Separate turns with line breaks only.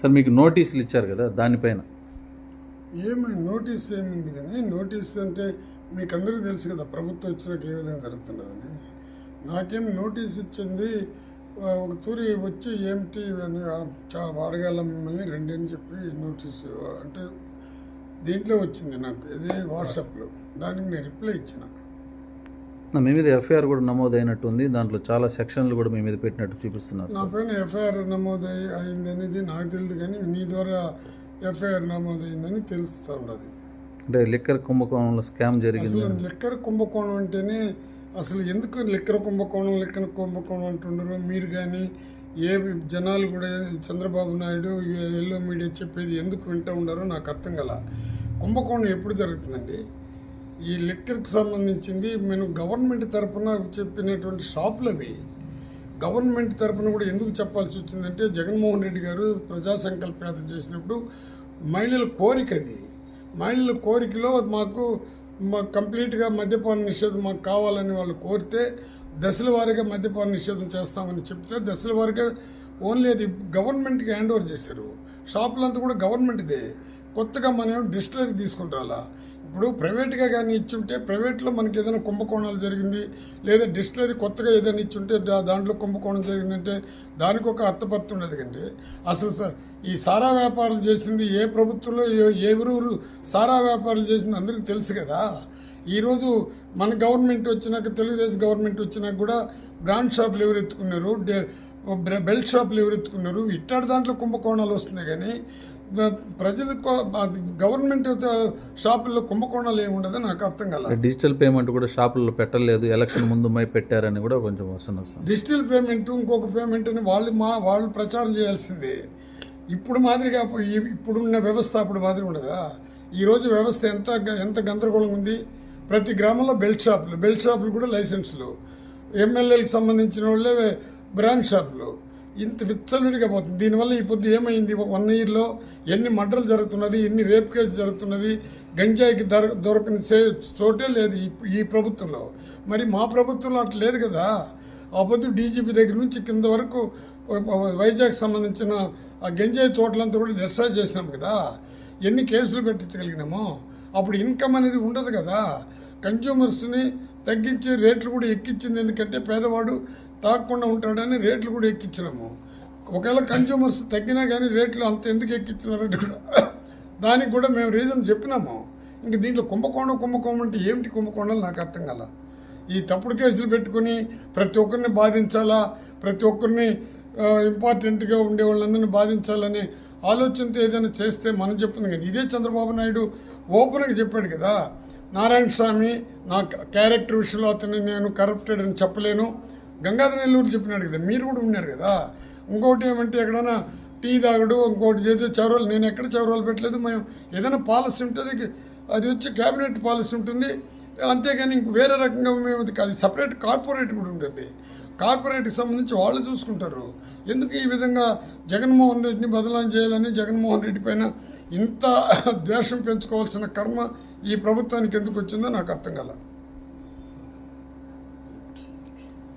Sir మీకు నోటీసులు ఇచ్చారు కదా దానిపైన.
ఏమి నోటీస్ ఏమింది కానీ నోటీస్ అంటే మీకు అందరికీ తెలుసు కదా ప్రభుత్వం వచ్చినాక ఏ విధంగా జరుగుతున్నదని నాకేం నోటీస్ ఇచ్చింది ఒక తూరి వచ్చి ఏమిటి అని చా- అడగాల మిమ్మల్ని రండి అని చెప్పి నోటీస్ అంటే దీంట్లో వచ్చింది నాకు ఇది వాట్సాప్లో. దానికి నేను రిప్లై ఇచ్చిన.
నా మీ మీద ఎఫ్ఐఆర్ కూడా నమోదైనట్టు ఉంది దాంట్లో చాలా సెక్షన్లు కూడా మీ మీద పెట్టినట్టు చూపిస్తున్నారు
నా పైన ఎఫ్ఐఆర్ నమోదు అయింది అనేది నాకు తెలియదు కానీ నీ ద్వారా ఎఫ్ఐఆర్ నమోదైందని తెలుస్తూ ఉన్నది
అంటే లిక్కర్ కుంభకోణంలో స్కామ్ జరిగింది
అసలు లిక్కర్ కుంభకోణం అంటేనే అసలు ఎందుకు లిక్కర్ కుంభకోణం లిక్కర్ కుంభకోణం అంటున్నారు మీరు కానీ ఏ జనాలు కూడా చంద్రబాబు నాయుడు ఎల్లో మీడియా చెప్పేది ఎందుకు వింటూ ఉన్నారో నాకు అర్థం కల. కుంభకోణం ఎప్పుడు జరుగుతుందండి? ఈ లిక్కర్కి సంబంధించింది మేము గవర్నమెంట్ తరపున చెప్పినటువంటి షాపులు అవి. గవర్నమెంట్ తరపున కూడా ఎందుకు చెప్పాల్సి వచ్చిందంటే జగన్మోహన్ రెడ్డి గారు ప్రజా సంకల్ప యాత్ర చేసినప్పుడు మహిళల కోరిక అది. మహిళల కోరికలో మాకు మా కంప్లీట్గా మద్యపాన నిషేధం మాకు కావాలని వాళ్ళు కోరితే దశల వారీగా మద్యపాన నిషేధం చేస్తామని చెప్తే దశల వారీగా ఓన్లీ అది గవర్నమెంట్కి హ్యాండ్ ఓవర్ చేశారు. షాపులంతా కూడా గవర్నమెంట్దే. కొత్తగా మనం డిస్టిలరీ తీసుకుంటారా? ఇప్పుడు ప్రైవేట్గా కానీ ఇచ్చుంటే ప్రైవేట్లో మనకి ఏదైనా కుంభకోణాలు జరిగింది లేదా డిస్టిలరీ కొత్తగా ఏదైనా ఇచ్చుంటే దా- దాంట్లో కుంభకోణం జరిగిందంటే దానికి ఒక అర్థపత్తి ఉండదు కండి. అసలు సార్ ఈ సారా వ్యాపారాలు చేసింది ఏ ప్రభుత్వంలో ఏ ఎవరు సారా వ్యాపారాలు చేసింది అందరికీ తెలుసు కదా. ఈరోజు మన గవర్నమెంట్ వచ్చినాక తెలుగుదేశం గవర్నమెంట్ వచ్చినాక కూడా బ్రాండ్ షాపులు ఎవరు ఎత్తుకున్నారు? బెల్ట్ షాపులు ఎవరు ఎత్తుకున్నారు? ఇట్టాడి దాంట్లో కుంభకోణాలు వస్తున్నాయి కానీ ప్రజలకు గవర్నమెంట్ షాపుల్లో కుంభకోణాలు ఏమి ఉండదు నాకు అర్థం కల.
డిజిటల్ పేమెంట్ కూడా షాపుల్లో పెట్టలేదు ఎలక్షన్ ముందు మై పెట్టారని కూడా కొంచెం వస్తుంది.
డిజిటల్ పేమెంట్ ఇంకొక పేమెంట్ అని వాళ్ళు మా వాళ్ళు ప్రచారం చేయాల్సిందే. ఇప్పుడు మాదిరిగా ఇప్పుడున్న వ్యవస్థ అప్పుడు మాదిరి ఉండదా? ఈరోజు వ్యవస్థ ఎంత ఎంత గందరగోళంగా ఉంది? ప్రతి గ్రామంలో బెల్ట్ షాపులు బెల్ట్ షాపులు కూడా లైసెన్సులు. ఎమ్మెల్యేలకు సంబంధించిన వాళ్ళే బ్రాండ్ షాపులు. ఇంత విచ్చలవిడిగా పోతుంది. దీనివల్ల ఈ పొద్దు ఏమైంది? వన్ ఇయర్లో ఎన్ని మర్డర్లు జరుగుతున్నది? ఎన్ని రేప్ కేసు జరుగుతున్నది? గంజాయికి దొర దొరకని చోటే లేదు ఈ ప్రభుత్వంలో. మరి మా ప్రభుత్వంలో అట్లా లేదు కదా? ఆ పొద్దు డీజీపీ దగ్గర నుంచి కింద వరకు వైజాగ్ సంబంధించిన ఆ గంజాయి తోటలంతా కూడా డిస్ట్రాయ్ చేసినాం కదా? ఎన్ని కేసులు పెట్టించగలిగినామో? అప్పుడు ఇన్కమ్ అనేది ఉండదు కదా? కన్జ్యూమర్స్ని తగ్గించి రేట్లు కూడా ఎక్కించింది ఎందుకంటే పేదవాడు తాగకుండా ఉంటాడని రేట్లు కూడా ఎక్కించినాము ఒకవేళ కన్జ్యూమర్స్ తగ్గినా కానీ రేట్లు అంత ఎందుకు ఎక్కించినారంటే కూడా దానికి కూడా మేము రీజన్ చెప్పినాము. ఇంక దీంట్లో కుంభకోణం కుంభకోణం అంటే ఏమిటి కుంభకోణాలు నాకు అర్థం కల. ఈ తప్పుడు కేసులు పెట్టుకుని ప్రతి ఒక్కరిని బాధించాలా? ప్రతి ఒక్కరిని ఇంపార్టెంట్గా ఉండే వాళ్ళందరినీ బాధించాలని ఆలోచనతో ఏదైనా చేస్తే మనం చెప్తున్నాం కదా. ఇదే చంద్రబాబు నాయుడు ఓపెన్గా చెప్పాడు కదా. నారాయణ స్వామి నా క్యారెక్టర్ విషయంలో అతన్ని నేను కరప్టెడ్ అని చెప్పలేను. గంగాధర నెల్లూరు చెప్పినాడు కదా మీరు కూడా ఉన్నారు కదా. ఇంకోటి ఏమంటే ఎక్కడైనా టీ తాగడు ఇంకోటి చేసే చౌరాలు నేను ఎక్కడ చౌరాలు పెట్టలేదు మేము ఏదైనా పాలసీ ఉంటుంది అది వచ్చి క్యాబినెట్ పాలసీ ఉంటుంది. అంతేగాని ఇంక వేరే రకంగా మేము అది సపరేట్ కార్పొరేట్ కూడా ఉంటుంది. కార్పొరేట్కి సంబంధించి వాళ్ళు చూసుకుంటారు. ఎందుకు ఈ విధంగా జగన్మోహన్ రెడ్డిని బదలాం చేయాలని జగన్మోహన్ రెడ్డి పైన ఇంత ద్వేషం పెంచుకోవాల్సిన కర్మ ఈ ప్రభుత్వానికి ఎందుకు వచ్చిందో నాకు అర్థం కల